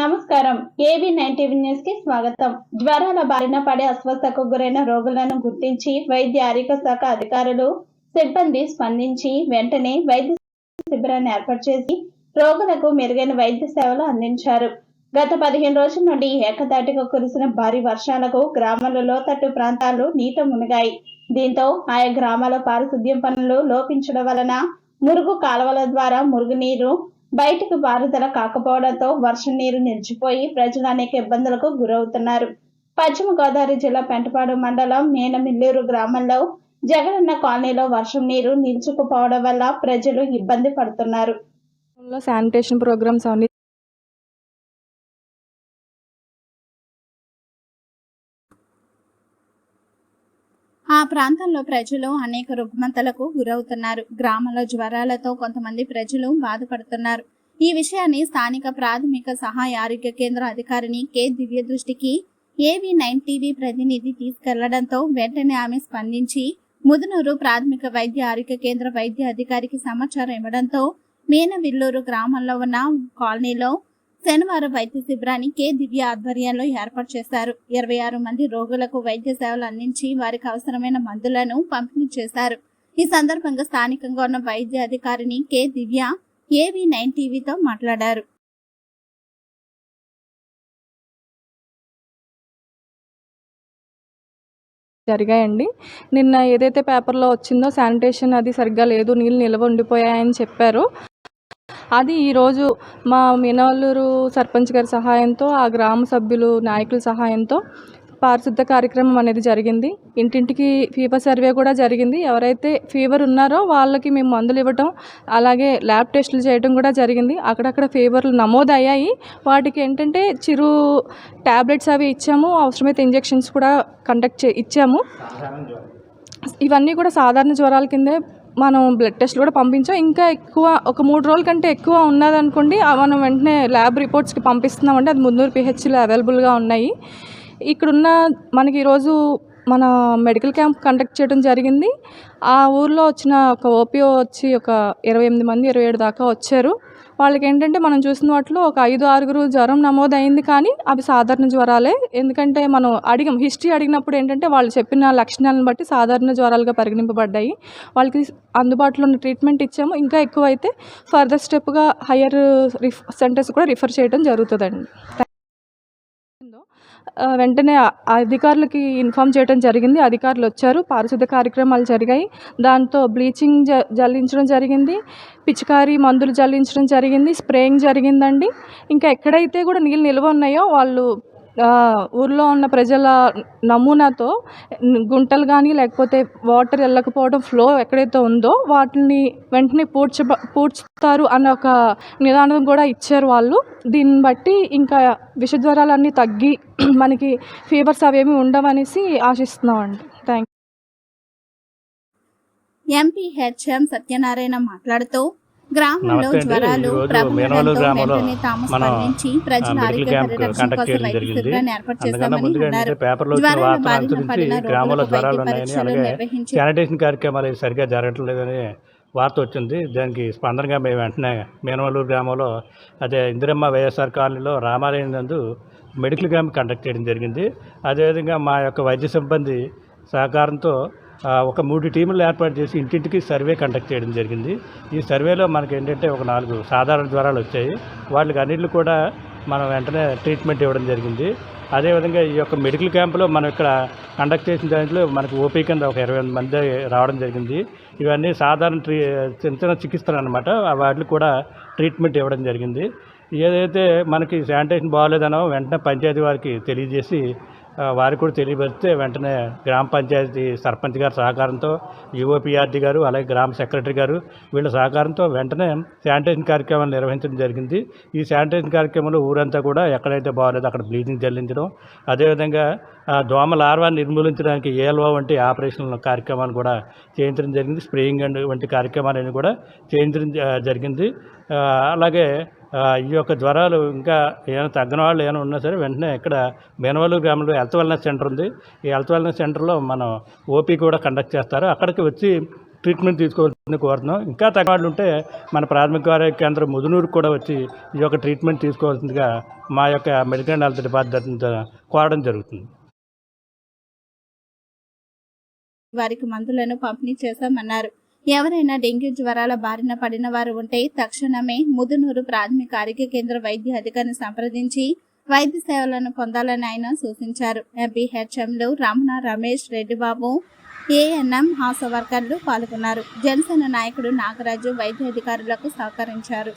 నమస్కారం. AB nine న్యూస్కి స్వాగతం. జ్వరాల బారిన పడి అస్వస్థకు గురైన రోగులను గుర్తించి వైద్య ఆరోగ్య శాఖ అధికారులు సిబ్బంది స్పందించి వెంటనే వైద్య శిబిరాన్ని ఏర్పాటు చేసి రోగులకు మెరుగైన వైద్య సేవలు అందించారు. గత పదిహేను రోజుల నుండి ఏకదాటిగా కురిసిన భారీ వర్షాలకు గ్రామాల లోతట్టు ప్రాంతాలు నీట మునిగాయి. దీంతో ఆయా గ్రామాల పారిశుద్ధ్యం పనులు లోపించడం వలన మురుగు కాలువల ద్వారా మురుగునీరు బయటకు పారుదల కాకపోవడంతో వర్షం నీరు నిలిచిపోయి ప్రజలు అనేక ఇబ్బందులకు గురవుతున్నారు. పశ్చిమ గోదావరి జిల్లా పెంటపాడు మండలం మేనమిల్లూరు గ్రామంలో జగనన్న కాలనీలో వర్షం నీరు నిలుచుకుపోవడం వల్ల ప్రజలు ఇబ్బంది పడుతున్నారు. శానిటేషన్ ప్రోగ్రామ్స్ అన్ని ఆ ప్రాంతంలో ప్రజలు అనేక రుగ్మతలకు గురవుతున్నారు. గ్రామంలో జ్వరాలతో కొంతమంది ప్రజలు బాధపడుతున్నారు. ఈ విషయాన్ని స్థానిక ప్రాథమిక సహాయ ఆరోగ్య కేంద్ర అధికారిని కె. దివ్య దృష్టికి ఏవి నైన్ టీవీ ప్రతినిధి తీసుకెళ్ళడంతో వెంటనే ఆమె స్పందించి ముదునూరు ప్రాథమిక వైద్య ఆరోగ్య కేంద్ర వైద్య అధికారికి సమాచారం ఇవ్వడంతో మీనవిల్లూరు గ్రామంలో ఉన్న కాలనీలో శనివారం వైద్య శిబిరాన్ని కే. దివ్య ఆధ్వర్యంలో ఏర్పాటు చేశారు. ఇరవై ఆరు మంది రోగులకు వైద్య సేవలు అందించి వారికి అవసరమైన మందులను పంపిణీ చేశారు. ఈ సందర్భంగా స్థానికంగా ఉన్న వైద్య అధికారిని కె. దివ్య ఏవి నైన్ టీవీతో మాట్లాడారు. జరిగాయండి. నిన్న ఏదైతే పేపర్లో వచ్చిందో శానిటేషన్ అది సరిగ్గా లేదు నీళ్ళు నిల్వ ఉండిపోయాయని చెప్పారు. అది ఈరోజు మా మీనవల్లూరు సర్పంచ్ గారి సహాయంతో ఆ గ్రామ సభ్యులు నాయకుల సహాయంతో పారిశుద్ధ కార్యక్రమం అనేది జరిగింది. ఇంటింటికి ఫీవర్ సర్వే కూడా జరిగింది. ఎవరైతే ఫీవర్ ఉన్నారో వాళ్ళకి మేము మందులు ఇవ్వటం అలాగే ల్యాబ్ టెస్టులు చేయడం కూడా జరిగింది. అక్కడక్కడ ఫీవర్లు నమోదయ్యాయి. వాటికి ఏంటంటే చిరు ట్యాబ్లెట్స్ అవి ఇచ్చాము. అవసరమైతే ఇంజెక్షన్స్ కూడా కండక్ట్ చే ఇచ్చాము. ఇవన్నీ కూడా సాధారణ జ్వరాల కిందే మనం బ్లడ్ టెస్ట్లు కూడా పంపించాం. ఇంకా ఎక్కువ ఒక మూడు రోజుల కంటే ఎక్కువ ఉన్నదనుకోండి మనం వెంటనే ల్యాబ్ రిపోర్ట్స్కి పంపిస్తున్నామంటే అది మున్నూరు పిహెచ్లో అవైలబుల్గా ఉన్నాయి. ఇక్కడున్న మనకి ఈరోజు మన మెడికల్ క్యాంప్ కండక్ట్ చేయడం జరిగింది. ఆ ఊర్లో వచ్చిన ఒక ఓపీఓ వచ్చి ఒక ఇరవై ఎనిమిది మంది ఇరవై ఏడు దాకా వచ్చారు. వాళ్ళకి ఏంటంటే మనం చూసిన వాటిలో ఒక ఐదు ఆరుగురు జ్వరం నమోదైంది కానీ అవి సాధారణ జ్వరాలే. ఎందుకంటే మనం అడిగాం హిస్టరీ అడిగినప్పుడు ఏంటంటే వాళ్ళు చెప్పిన లక్షణాలను బట్టి సాధారణ జ్వరాలుగా పరిగణింపబడ్డాయి. వాళ్ళకి అందుబాటులో ఉన్న ట్రీట్మెంట్ ఇచ్చాము. ఇంకా ఎక్కువ అయితే ఫర్దర్ స్టెప్గా హయ్యర్ రిఫ్ సెంటర్స్ కూడా రిఫర్ చేయడం జరుగుతుందండి. వెంటనే అధికారులకి ఇన్ఫామ్ చేయడం జరిగింది. అధికారులు వచ్చారు. పారిశుద్ధ కార్యక్రమాలు జరిగాయి. దాంతో బ్లీచింగ్ జ జల్లించడం జరిగింది. పిచికారీ మందులు జల్లించడం జరిగింది. స్ప్రేయింగ్ జరిగిందండి. ఇంకా ఎక్కడైతే కూడా నీళ్ళు నిల్వ ఉన్నాయో వాళ్ళు ఊర్లో ఉన్న ప్రజల నమూనాతో గుంటలు కానీ లేకపోతే వాటర్ వెళ్ళకపోవడం ఫ్లో ఎక్కడైతే ఉందో వాటిని వెంటనే పూడ్చ పూడ్చుతారు అన్న ఒక నిదానం కూడా ఇచ్చారు వాళ్ళు. దీన్ని బట్టి ఇంకా విషజ్వరాలన్నీ తగ్గి మనకి ఫీవర్స్ అవేమి ఉండవనేసి ఆశిస్తున్నాం అండి థ్యాంక్ ఎంపీ హెచ్ఎం సత్యనారాయణ మాట్లాడుతూ గ్రామంలో నమస్తే అండి. జ్వరాలు వెంటనే తాము మనం, స్పందించి ప్రజల ఆరోగ్య క్యాంప్ పరిరక్షణ కండక్ట్ కోసం చేయడం వైద్య జరిగింది. శిబిరాన్ని ఏర్పాటు చేశామని ముందుగా అన్నారు. ఏంటంటే పేపర్లో వచ్చిన జ్వరాల బారిన పడిన గ్రామంలో రోగులకు జ్వరాలు వైద్య పరీక్షలు అలాగే నిర్వహించి శానిటేషన్ కార్యక్రమాలు సరిగ్గా జరగట్లేదని వార్త వచ్చింది. దానికి స్పందనగా మేము వెంటనే మేనవల్లూరు గ్రామంలో అదే ఇందిరమ్మ వైఎస్ఆర్ కాలనీలో రామాలయం నందు మెడికల్ క్యాంప్ కండక్ట్ చేయడం జరిగింది. అదేవిధంగా మా యొక్క వైద్య సిబ్బంది సహకారంతో ఒక మూడు టీములు ఏర్పాటు చేసి ఇంటింటికి సర్వే కండక్ట్ చేయడం జరిగింది. ఈ సర్వేలో మనకి ఏంటంటే ఒక నాలుగు సాధారణ జ్వరాలు వచ్చాయి. వాటికి అన్నింటిలో కూడా మనం వెంటనే ట్రీట్మెంట్ ఇవ్వడం జరిగింది. అదేవిధంగా ఈ యొక్క మెడికల్ క్యాంపులో మనం ఇక్కడ కండక్ట్ చేసిన దాంట్లో మనకు ఓపీ కింద ఒక ఇరవై ఎనిమిది మంది రావడం జరిగింది. ఇవన్నీ సాధారణ ట్రీ చిన్న చిన్న చికిత్సలు అనమాట వాటికి కూడా ట్రీట్మెంట్ ఇవ్వడం జరిగింది. ఏదైతే మనకి శానిటేషన్ బాగాలేదనో వెంటనే పంచాయతీ వారికి తెలియజేసి వారు వారికి కూడా తెలియపరిస్తే వెంటనే గ్రామ పంచాయతీ సర్పంచ్ గారి సహకారంతో యుఓపిఆర్డి గారు అలాగే గ్రామ సెక్రటరీ గారు వీళ్ళ సహకారంతో వెంటనే శానిటేషన్ కార్యక్రమాన్ని నిర్వహించడం జరిగింది. ఈ శానిటేషన్ కార్యక్రమంలో ఊరంతా కూడా ఎక్కడైతే బాగాలేదో అక్కడ బ్లీచింగ్ చెల్లించడం అదేవిధంగా దోమ లార్వాన్ని నిర్మూలించడానికి ఏల్వా వంటి ఆపరేషన్ కార్యక్రమాలు కూడా చేయించడం జరిగింది. స్ప్రేయింగ్ అండ్ వంటి కార్యక్రమాలన్నీ కూడా చేయించడం జ- జరిగింది. అలాగే ఈ యొక్క జ్వరాలు ఇంకా ఏమైనా తగ్గని వాళ్ళు ఏమైనా ఉన్నా సరే వెంటనే ఇక్కడ మేనవల్లూరు గ్రామంలో హెల్త్ వెల్నెస్ సెంటర్ ఉంది. ఈ హెల్త్ వెల్నెస్ సెంటర్లో మనం ఓపీ కూడా కండక్ట్ చేస్తారు. అక్కడికి వచ్చి ట్రీట్మెంట్ తీసుకోవాల్సింది కోరుతున్నాం. ఇంకా తగ్గవాళ్ళు ఉంటే మన ప్రాథమిక ఆరోగ్య కేంద్రం ముదునూరు కూడా వచ్చి ఈ యొక్క ట్రీట్మెంట్ తీసుకోవాల్సిందిగా మా యొక్క మెడికల్ అండ్ హెల్త్ డిపార్ట్మెంట్ కోరడం జరుగుతుంది. వారికి మందులను పంపిణీ చేశామన్నారు. ఎవరైనా డెంగ్యూ జ్వరాల బారిన పడిన వారు ఉంటే తక్షణమే ముదునూరు ప్రాథమిక ఆరోగ్య కేంద్ర వైద్య అధికారిని సంప్రదించి వైద్య సేవలను పొందాలని ఆయన సూచించారు. ఎంపీహెచ్ఎంలు రమణ రమేష్ రెడ్డిబాబు ఏఎన్ఎం ఆశా వర్కర్లు పాల్గొన్నారు. జనసేన నాయకుడు నాగరాజు వైద్య అధికారులకు సహకరించారు.